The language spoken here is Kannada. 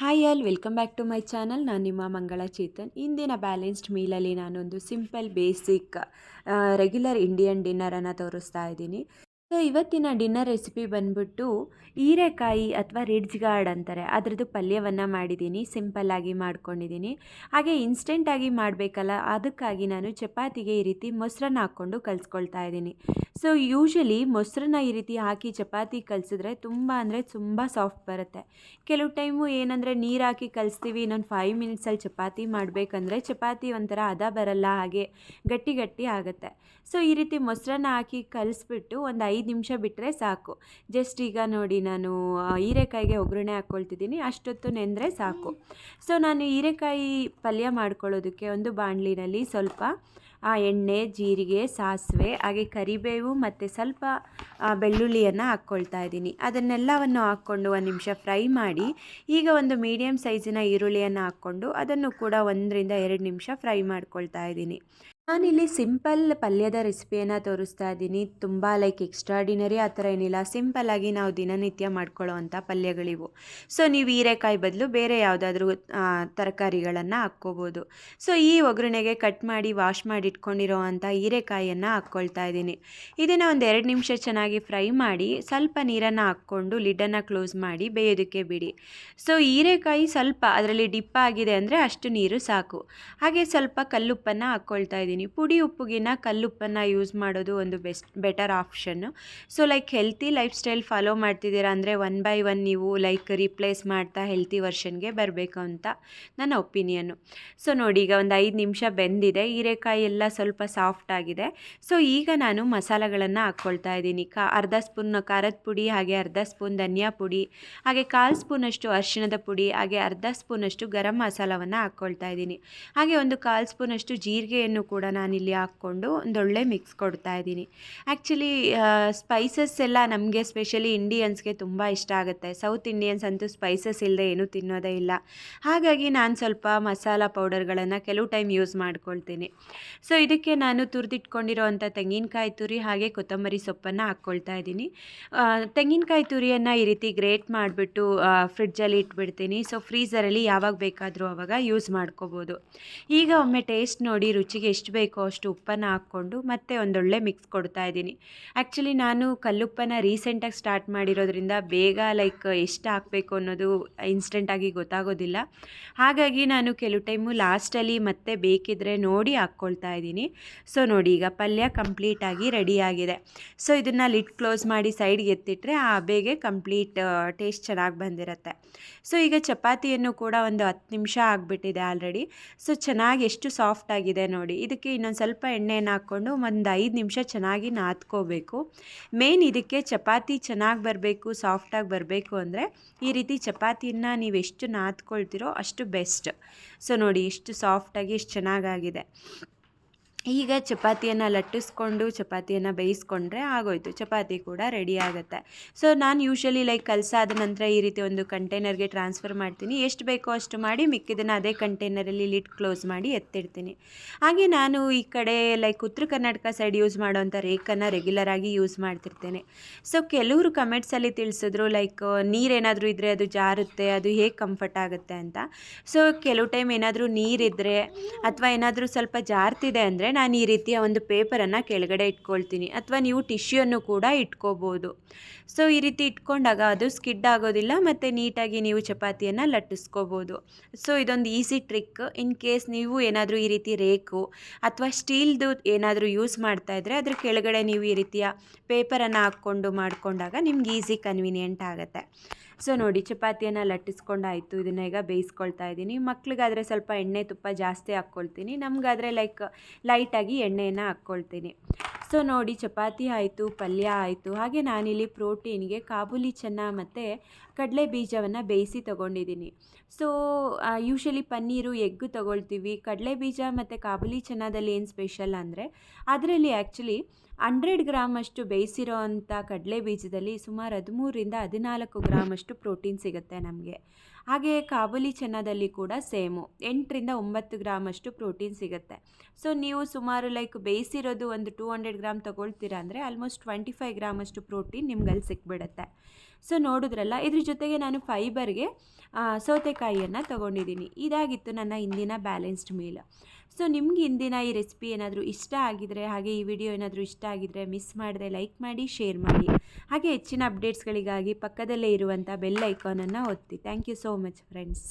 Hi all welcome back to my channel ನಾನು ನಿಮ್ಮ ಮಂಗಳ ಚೇತನ್. ಇಂದಿನ ಬ್ಯಾಲೆನ್ಸ್ಡ್ ಮೀಲಲ್ಲಿ ನಾನೊಂದು ಸಿಂಪಲ್ ಬೇಸಿಕ್ ರೆಗ್ಯುಲರ್ ಇಂಡಿಯನ್ ಡಿನ್ನರನ್ನು ತೋರಿಸ್ತಾ ಇದ್ದೀನಿ. ಸೊ, ಇವತ್ತಿನ ಡಿನ್ನರ್ ರೆಸಿಪಿ ಬಂದ್ಬಿಟ್ಟು ಹೀರೆಕಾಯಿ ಅಥವಾ ರಿಡ್ಜ್ ಗಾರ್ಡ್ ಅಂತಾರೆ. ಅದರದ್ದು ಪಲ್ಯವನ್ನು ಮಾಡಿದ್ದೀನಿ ಸಿಂಪಲ್ಲಾಗಿ ಮಾಡ್ಕೊಂಡಿದ್ದೀನಿ. ಹಾಗೆ ಇನ್ಸ್ಟೆಂಟಾಗಿ ಮಾಡಬೇಕಲ್ಲ, ಅದಕ್ಕಾಗಿ ನಾನು ಚಪಾತಿಗೆ ಈ ರೀತಿ ಮೊಸರನ್ನ ಹಾಕ್ಕೊಂಡು ಕಲಿಸ್ಕೊಳ್ತಾ ಇದ್ದೀನಿ. ಸೊ, ಯೂಶಲಿ ಮೊಸರನ್ನ ಈ ರೀತಿ ಹಾಕಿ ಚಪಾತಿ ಕಲಿಸಿದ್ರೆ ತುಂಬ ಅಂದರೆ ತುಂಬ ಸಾಫ್ಟ್ ಬರುತ್ತೆ. ಕೆಲವು ಟೈಮು ಏನಂದರೆ ನೀರು ಹಾಕಿ ಕಲಿಸ್ತೀವಿ, ಇನ್ನೊಂದು ಫೈವ್ ಮಿನಿಟ್ಸಲ್ಲಿ ಚಪಾತಿ ಮಾಡಬೇಕಂದ್ರೆ ಚಪಾತಿ ಒಂಥರ ಹದ ಬರಲ್ಲ, ಹಾಗೆ ಗಟ್ಟಿ ಗಟ್ಟಿ ಆಗುತ್ತೆ. ಸೊ, ಈ ರೀತಿ ಮೊಸರನ್ನ ಹಾಕಿ ಕಲಿಸ್ಬಿಟ್ಟು ಒಂದು ಐದು ನಿಮಿಷ ಬಿಟ್ಟರೆ ಸಾಕು. ಜಸ್ಟ್ ಈಗ ನೋಡಿ ನಾನು ಹೀರೆಕಾಯಿಗೆ ಒಗ್ಗರಣೆ ಹಾಕ್ಕೊಳ್ತಿದ್ದೀನಿ ಅಷ್ಟೊತ್ತು ನೆಂದರೆ ಸಾಕು. ಸೊ ನಾನು ಹೀರೆಕಾಯಿ ಪಲ್ಯ ಮಾಡ್ಕೊಳ್ಳೋದಕ್ಕೆ ಒಂದು ಬಾಣಲಿನಲ್ಲಿ ಸ್ವಲ್ಪ, ಆ, ಎಣ್ಣೆ, ಜೀರಿಗೆ, ಸಾಸಿವೆ, ಹಾಗೆ ಕರಿಬೇವು ಮತ್ತು ಸ್ವಲ್ಪ ಬೆಳ್ಳುಳ್ಳಿಯನ್ನು ಹಾಕ್ಕೊಳ್ತಾ ಇದ್ದೀನಿ. ಅದನ್ನೆಲ್ಲವನ್ನು ಹಾಕ್ಕೊಂಡು ಒಂದು ನಿಮಿಷ ಫ್ರೈ ಮಾಡಿ, ಈಗ ಒಂದು ಮೀಡಿಯಮ್ ಸೈಜಿನ ಈರುಳ್ಳಿಯನ್ನು ಹಾಕ್ಕೊಂಡು ಅದನ್ನು ಕೂಡ ಒಂದರಿಂದ ಎರಡು ನಿಮಿಷ ಫ್ರೈ ಮಾಡ್ಕೊಳ್ತಾ ಇದ್ದೀನಿ. ನಾನಿಲ್ಲಿ ಸಿಂಪಲ್ ಪಲ್ಯದ ರೆಸಿಪಿಯನ್ನು ತೋರಿಸ್ತಾ ಇದ್ದೀನಿ. ತುಂಬ ಲೈಕ್ ಎಕ್ಸ್ಟ್ರಾಡಿನರಿ ಆ ಥರ ಏನಿಲ್ಲ. ಸಿಂಪಲ್ಲಾಗಿ ನಾವು ದಿನನಿತ್ಯ ಮಾಡ್ಕೊಳ್ಳೋ ಅಂಥ ಪಲ್ಯಗಳಿವು. ಸೊ ನೀವು ಹೀರೆಕಾಯಿ ಬದಲು ಬೇರೆ ಯಾವುದಾದ್ರೂ ತರಕಾರಿಗಳನ್ನು ಹಾಕ್ಕೋಬೋದು. ಸೊ ಈ ಒಗ್ಗರಣೆಗೆ ಕಟ್ ಮಾಡಿ ವಾಶ್ ಮಾಡಿ ಇಟ್ಕೊಂಡಿರೋ ಅಂಥ ಹೀರೆಕಾಯಿಯನ್ನು ಹಾಕ್ಕೊಳ್ತಾ ಇದ್ದೀನಿ. ಇದನ್ನು ಒಂದು ಎರಡು ನಿಮಿಷ ಚೆನ್ನಾಗಿ ಫ್ರೈ ಮಾಡಿ, ಸ್ವಲ್ಪ ನೀರನ್ನು ಹಾಕ್ಕೊಂಡು ಲಿಡ್ಡನ್ನು ಕ್ಲೋಸ್ ಮಾಡಿ ಬೇಯೋದಕ್ಕೆ ಬಿಡಿ. ಸೊ ಹೀರೆಕಾಯಿ ಸ್ವಲ್ಪ ಅದರಲ್ಲಿ ಡಿಪ್ ಆಗಿದೆ ಅಂದರೆ ಅಷ್ಟು ನೀರು ಸಾಕು. ಹಾಗೆ ಸ್ವಲ್ಪ ಕಲ್ಲುಪ್ಪನ್ನು ಹಾಕ್ಕೊಳ್ತಾ ಇದ್ದೀನಿ. ಪುಡಿ ಉಪ್ಪುಗಿನ ಕಲ್ಲುಪ್ಪನ್ನು ಯೂಸ್ ಮಾಡೋದು ಒಂದು best better option so like healthy lifestyle follow ಮಾಡ್ತಿದ್ದೀರಾ ಅಂದರೆ ಒನ್ ಬೈ ಒನ್ ನೀವು ಲೈಕ್ ರಿಪ್ಲೇಸ್ ಮಾಡ್ತಾ ಹೆಲ್ತಿ ವರ್ಷನ್ಗೆ ಬರಬೇಕು ಅಂತ ನನ್ನ ಒಪಿನಿಯನ್ನು ಸೊ ನೋಡಿ, ಈಗ ಒಂದು ಐದು ನಿಮಿಷ ಬೆಂದಿದೆ. ಹೀರೆಕಾಯಿ ಎಲ್ಲ ಸ್ವಲ್ಪ ಸಾಫ್ಟ್ ಆಗಿದೆ. ಸೊ ಈಗ ನಾನು ಮಸಾಲೆಗಳನ್ನು ಹಾಕ್ಕೊಳ್ತಾ ಇದ್ದೀನಿ. ಕಾ, ಅರ್ಧ ಸ್ಪೂನ್ ಖಾರದ ಪುಡಿ, ಹಾಗೆ ಅರ್ಧ ಸ್ಪೂನ್ ಧನಿಯಾ ಪುಡಿ, ಹಾಗೆ ಕಾಲು ಸ್ಪೂನಷ್ಟು ಅರಿಶಿಣದ ಪುಡಿ, ಹಾಗೆ ಅರ್ಧ ಸ್ಪೂನಷ್ಟು ಗರಂ ಮಸಾಲವನ್ನು ಹಾಕ್ಕೊಳ್ತಾ ಇದ್ದೀನಿ. ಹಾಗೆ ಒಂದು ಕಾಲು ಸ್ಪೂನಷ್ಟು ಜೀರಿಗೆಯನ್ನು ಕೂಡ ನಾನಿಲ್ಲಿ ಹಾಕ್ಕೊಂಡು ಒಂದೊಳ್ಳೆ ಮಿಕ್ಸ್ ಕೊಡ್ತಾ ಇದ್ದೀನಿ. ಆ್ಯಕ್ಚುಲಿ ಸ್ಪೈಸಸ್ ಎಲ್ಲ ನಮಗೆ ಸ್ಪೆಷಲಿ ಇಂಡಿಯನ್ಸ್ಗೆ ತುಂಬ ಇಷ್ಟ ಆಗುತ್ತೆ. ಸೌತ್ ಇಂಡಿಯನ್ಸ್ ಅಂತೂ ಸ್ಪೈಸಸ್ ಇಲ್ಲದೆ ಏನೂ ತಿನ್ನೋದೇ ಇಲ್ಲ. ಹಾಗಾಗಿ ನಾನು ಸ್ವಲ್ಪ ಮಸಾಲ ಪೌಡರ್ಗಳನ್ನು ಕೆಲವು ಟೈಮ್ ಯೂಸ್ ಮಾಡ್ಕೊಳ್ತೀನಿ. ಸೊ ಇದಕ್ಕೆ ನಾನು ತುರಿದಿಟ್ಕೊಂಡಿರೋ ಅಂಥ ತೆಂಗಿನಕಾಯಿ ತುರಿ ಹಾಗೆ ಕೊತ್ತಂಬರಿ ಸೊಪ್ಪನ್ನು ಹಾಕ್ಕೊಳ್ತಾ ಇದ್ದೀನಿ. ತೆಂಗಿನಕಾಯಿ ತುರಿಯನ್ನು ಈ ರೀತಿ ಗ್ರೇಟ್ ಮಾಡಿಬಿಟ್ಟು ಫ್ರಿಡ್ಜಲ್ಲಿ ಇಟ್ಬಿಡ್ತೀನಿ. ಸೊ ಫ್ರೀಝರಲ್ಲಿ ಯಾವಾಗ ಬೇಕಾದರೂ ಆವಾಗ ಯೂಸ್ ಮಾಡ್ಕೋಬೋದು. ಈಗ ಒಮ್ಮೆ ಟೇಸ್ಟ್ ನೋಡಿ ರುಚಿಗೆ ಎಷ್ಟು ಬೇಕೋ ಅಷ್ಟು ಉಪ್ಪನ್ನು ಹಾಕ್ಕೊಂಡು ಮತ್ತೆ ಒಂದೊಳ್ಳೆ ಮಿಕ್ಸ್ ಕೊಡ್ತಾ ಇದ್ದೀನಿ. ಆ್ಯಕ್ಚುಲಿ ನಾನು ಕಲ್ಲುಪ್ಪನ್ನು ರೀಸೆಂಟಾಗಿ ಸ್ಟಾರ್ಟ್ ಮಾಡಿರೋದ್ರಿಂದ ಬೇಗ ಲೈಕ್ ಎಷ್ಟು ಹಾಕಬೇಕು ಅನ್ನೋದು ಇನ್ಸ್ಟೆಂಟಾಗಿ ಗೊತ್ತಾಗೋದಿಲ್ಲ. ಹಾಗಾಗಿ ನಾನು ಕೆಲವು ಟೈಮು ಲಾಸ್ಟಲ್ಲಿ ಮತ್ತೆ ಬೇಕಿದ್ರೆ ನೋಡಿ ಹಾಕ್ಕೊಳ್ತಾ ಇದ್ದೀನಿ. ಸೊ ನೋಡಿ ಈಗ ಪಲ್ಯ ಕಂಪ್ಲೀಟಾಗಿ ರೆಡಿಯಾಗಿದೆ ಸೊ ಇದನ್ನು ಲಿಡ್ ಕ್ಲೋಸ್ ಮಾಡಿ ಸೈಡ್ಗೆ ಎತ್ತಿಟ್ರೆ ಆ ಬೇಗೆ ಕಂಪ್ಲೀಟ್ ಟೇಸ್ಟ್ ಚೆನ್ನಾಗಿ ಬಂದಿರುತ್ತೆ. ಸೊ ಈಗ ಚಪಾತಿಯನ್ನು ಕೂಡ ಒಂದು ಹತ್ತು ನಿಮಿಷ ಆಗಿಬಿಟ್ಟಿದೆ ಆಲ್ರೆಡಿ ಸೊ ಚೆನ್ನಾಗಿ ಎಷ್ಟು ಸಾಫ್ಟ್ ಆಗಿದೆ ನೋಡಿ. ಇದಕ್ಕೆ ಇನ್ನೊಂದು ಸ್ವಲ್ಪ ಎಣ್ಣೆಯನ್ನು ಹಾಕ್ಕೊಂಡು ಒಂದು ಐದು ನಿಮಿಷ ಚೆನ್ನಾಗಿ ನಾದ್ಕೋಬೇಕು. ಮೇನ್ ಇದಕ್ಕೆ ಚಪಾತಿ ಚೆನ್ನಾಗಿ ಬರಬೇಕು ಸಾಫ್ಟಾಗಿ ಬರಬೇಕು ಅಂದರೆ ಈ ರೀತಿ ಚಪಾತಿನ ನೀವು ಎಷ್ಟು ನಾದ್ಕೊಳ್ತೀರೋ ಅಷ್ಟು ಬೆಸ್ಟ್ ಸೊ ನೋಡಿ ಎಷ್ಟು ಸಾಫ್ಟಾಗಿ ಎಷ್ಟು ಚೆನ್ನಾಗಾಗಿದೆ. ಈಗ ಚಪಾತಿಯನ್ನು ಲಟ್ಟಿಸ್ಕೊಂಡು, ಚಪಾತಿಯನ್ನು ಬೇಯಿಸ್ಕೊಂಡ್ರೆ ಆಗೋಯ್ತು. ಚಪಾತಿ ಕೂಡ ರೆಡಿ ಆಗುತ್ತೆ. ಸೊ ನಾನು ಯೂಶ್ವಲಿ ಲೈಕ್ ಕಲಸಾದ ನಂತರ ಈ ರೀತಿ ಒಂದು ಕಂಟೈನರ್ಗೆ ಟ್ರಾನ್ಸ್ಫರ್ ಮಾಡ್ತೀನಿ. ಎಷ್ಟು ಬೇಕೋ ಅಷ್ಟು ಮಾಡಿ ಮಿಕ್ಕಿದನ್ನು ಅದೇ ಕಂಟೈನರಲ್ಲಿ ಲಿಟ್ ಕ್ಲೋಸ್ ಮಾಡಿ ಎತ್ತಿಡ್ತೀನಿ. ಹಾಗೆ ನಾನು ಈ ಕಡೆ ಲೈಕ್ ಉತ್ತರ ಕರ್ನಾಟಕ ಸೈಡ್ ಯೂಸ್ ಮಾಡೋವಂಥ ರೇಕನ್ನು ರೆಗ್ಯುಲರಾಗಿ ಯೂಸ್ ಮಾಡ್ತಿರ್ತೇನೆ. ಸೊ ಕೆಲವರು ಕಮೆಂಟ್ಸಲ್ಲಿ ತಿಳಿಸಿದ್ರು ಲೈಕ್ ನೀರೇನಾದರೂ ಇದ್ದರೆ ಅದು ಜಾರುತ್ತೆ, ಅದು ಹೇಗೆ ಕಂಫರ್ಟ್ ಆಗುತ್ತೆ ಅಂತ. ಸೊ ಕೆಲವು ಟೈಮ್ ಏನಾದರೂ ನೀರಿದ್ದರೆ ಅಥವಾ ಏನಾದರೂ ಸ್ವಲ್ಪ ಜಾರ್ತಿದೆ ಅಂದರೆ ನಾನು ಈ ರೀತಿಯ ಒಂದು ಪೇಪರನ್ನು ಕೆಳಗಡೆ ಇಟ್ಕೊಳ್ತೀನಿ ಅಥವಾ ನೀವು ಟಿಶ್ಯೂಯನ್ನು ಕೂಡ ಇಟ್ಕೋಬೋದು. ಸೊ, ಈ ರೀತಿ ಇಟ್ಕೊಂಡಾಗ ಅದು ಸ್ಕಿಡ್ ಆಗೋದಿಲ್ಲ ಮತ್ತು ನೀಟಾಗಿ ನೀವು ಚಪಾತಿಯನ್ನು ಲಟ್ಟಿಸ್ಕೋಬೋದು. ಸೊ, ಇದೊಂದು ಈಸಿ ಟ್ರಿಕ್. ಇನ್ ಕೇಸ್ ನೀವು ಏನಾದರೂ ಈ ರೀತಿ ರೇಕು ಅಥವಾ ಸ್ಟೀಲ್ದು ಏನಾದರೂ ಯೂಸ್ ಮಾಡ್ತಾ ಇದ್ದರೆ ಅದ್ರ ಕೆಳಗಡೆ ನೀವು ಈ ರೀತಿಯ ಪೇಪರನ್ನು ಹಾಕ್ಕೊಂಡು ಮಾಡಿಕೊಂಡಾಗ ನಿಮ್ಗೆ ಈಸಿ ಕನ್ವಿನಿಯೆಂಟ್ ಆಗುತ್ತೆ. ಸೊ, ನೋಡಿ ಚಪಾತಿಯನ್ನು ಲಟ್ಟಿಸ್ಕೊಂಡಾಯಿತು. ಇದನ್ನು ಈಗ ಬೇಯಿಸ್ಕೊಳ್ತಾ ಇದ್ದೀನಿ. ಮಕ್ಳಿಗಾದರೆ ಸ್ವಲ್ಪ ಎಣ್ಣೆ ತುಪ್ಪ ಜಾಸ್ತಿ ಹಾಕ್ಕೊಳ್ತೀನಿ. ನಮಗಾದರೆ ಲೈಕ್ ಲೈಟಾಗಿ ಎಣ್ಣೆಯನ್ನು ಹಾಕ್ಕೊಳ್ತೀನಿ. ಸೊ ನೋಡಿ, ಚಪಾತಿ ಆಯಿತು, ಪಲ್ಯ ಆಯಿತು, ಹಾಗೆ ನಾನಿಲ್ಲಿ ಪ್ರೋಟೀನ್ಗೆ ಕಾಬೂಲಿ ಚೆನ್ನ ಮತ್ತು ಕಡಲೆ ಬೀಜವನ್ನು ಬೇಯಿಸಿ ತೊಗೊಂಡಿದ್ದೀನಿ. ಸೊ ಯೂಶಲಿ ಪನ್ನೀರು, ಎಗ್ಗು ತೊಗೊಳ್ತೀವಿ. ಕಡಲೆ ಬೀಜ ಮತ್ತು ಕಾಬುಲಿ ಚೆನ್ನಾದಲ್ಲಿ ಏನು ಸ್ಪೆಷಲ್ ಅಂದರೆ, ಅದರಲ್ಲಿ ಆ್ಯಕ್ಚುಲಿ ಹಂಡ್ರೆಡ್ ಗ್ರಾಮಷ್ಟು ಬೇಯಿಸಿರೋ ಅಂಥ ಕಡಲೆ ಬೀಜದಲ್ಲಿ ಸುಮಾರು ಹದಿಮೂರರಿಂದ ಹದಿನಾಲ್ಕು ಗ್ರಾಮಷ್ಟು ಪ್ರೋಟೀನ್ ಸಿಗುತ್ತೆ ನಮಗೆ. ಹಾಗೆ ಕಾಬುಲಿ ಚೆನ್ನದಲ್ಲಿ ಕೂಡ ಸೇಮು. ಎಂಟರಿಂದ ಒಂಬತ್ತು ಗ್ರಾಮಷ್ಟು ಪ್ರೋಟೀನ್ ಸಿಗುತ್ತೆ. ಸೊ ನೀವು ಸುಮಾರು ಲೈಕ್ ಬೇಯಿಸಿರೋದು ಒಂದು ಟೂ ಹಂಡ್ರೆಡ್ ಗ್ರಾಮ್ ತೊಗೊಳ್ತೀರಾ ಅಂದರೆ ಆಲ್ಮೋಸ್ಟ್ ಟ್ವೆಂಟಿ ಫೈವ್ ಗ್ರಾಮಷ್ಟು ಪ್ರೋಟೀನ್ ನಿಮ್ಗಲ್ಲಿ ಸಿಕ್ಬಿಡುತ್ತೆ. ಸೊ ನೋಡಿದ್ರಲ್ಲ, ಇದ್ರ ಜೊತೆಗೆ ನಾನು ಫೈಬರ್ಗೆ ಸೌತೆಕಾಯಿಯನ್ನು ತೊಗೊಂಡಿದ್ದೀನಿ. ಇದಾಗಿತ್ತು ನನ್ನ ಇಂದಿನ ಬ್ಯಾಲೆನ್ಸ್ಡ್ ಮೀಲ್. ಸೊ, ನಿಮ್ಗೆ ಇಂದಿನ ಈ ರೆಸಿಪಿ ಏನಾದರೂ ಇಷ್ಟ ಆಗಿದರೆ, ಹಾಗೆ ಈ ವಿಡಿಯೋ ಏನಾದರೂ ಇಷ್ಟ ಆಗಿದರೆ ಮಿಸ್ ಮಾಡದೆ ಲೈಕ್ ಮಾಡಿ, ಶೇರ್ ಮಾಡಿ. ಹಾಗೆ ಹೆಚ್ಚಿನ ಅಪ್ಡೇಟ್ಸ್ಗಳಿಗಾಗಿ ಪಕ್ಕದಲ್ಲೇ ಇರುವಂಥ ಬೆಲ್ ಐಕಾನನ್ನು ಒತ್ತಿ. Thank you so much, friends.